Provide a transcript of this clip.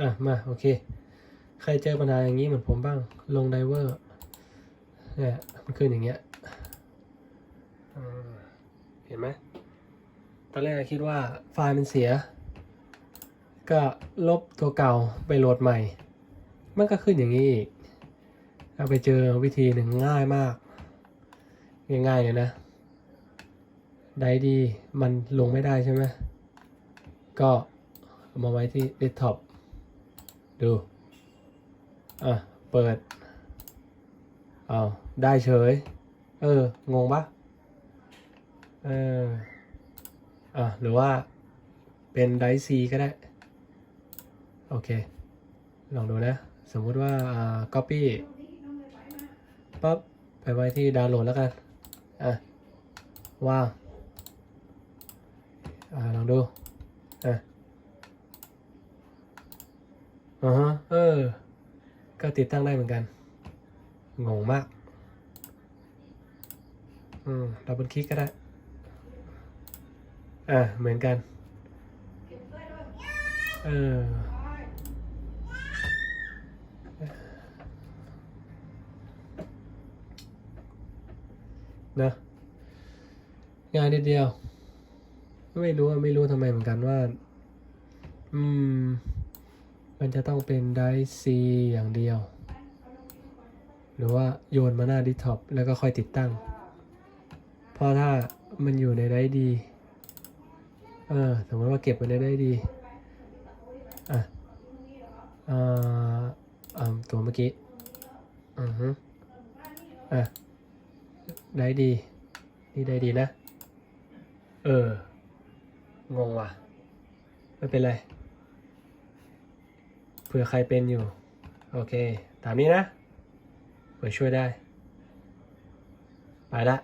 อะ มา โอเค ใครเจอปัญหาอย่างนี้เหมือนผมบ้าง ลงไดเวอร์ เนี่ย มันขึ้นอย่างเงี้ยเห็นไหม ตอนแรกคิดว่าไฟล์มันเสีย ก็ลบตัวเก่าไปโหลดใหม่ มันก็ขึ้นอย่างนี้อีกเอาไปเจอวิธีหนึ่งง่ายมาก ง่ายๆเลยนะไดดีมันลงไม่ได้ใช่ไหมก็มาไว้ที่เดู อะ เปิดอ้าวได้เฉย เออ งงปะเออ อะ หรือว่าเป็นไดซีก็ได้ โอเค ลองดูนะ สมมุติว่า อ่า copy ปั๊บ ไปไว้ที่ดาวน์โหลดแล้วกัน อะ ว่าง อ่า ลองดู อะ อ่าฮะเออ ก็ติดตั้งได้เหมือนกัน งงมาก อืมดับเบิลคลิกก็ได้ อ่าเหมือนกัน เออนะงานเดียว ไม่รู้ไม่รู้ทำไมเหมือนกันว่า อืม มันจะต้องเป็นไดซีอย่างเดียว หรือว่าโยนมาหน้าดิท็อปแล้วก็ค่อยติดตั้ง เพราะถ้ามันอยู่ในไดดี เออสมมติว่าเก็บไว้ในไดดี อะอ่าอ่าตัวเมื่อกี้อือฮึอะได้ดี นี่ได้ดีนะ เออ งงว่ะ ไม่เป็นไร เผื่อใครเป็นอยู่ โอเค ตามนี้นะเผื่อช่วยได้ ไปละ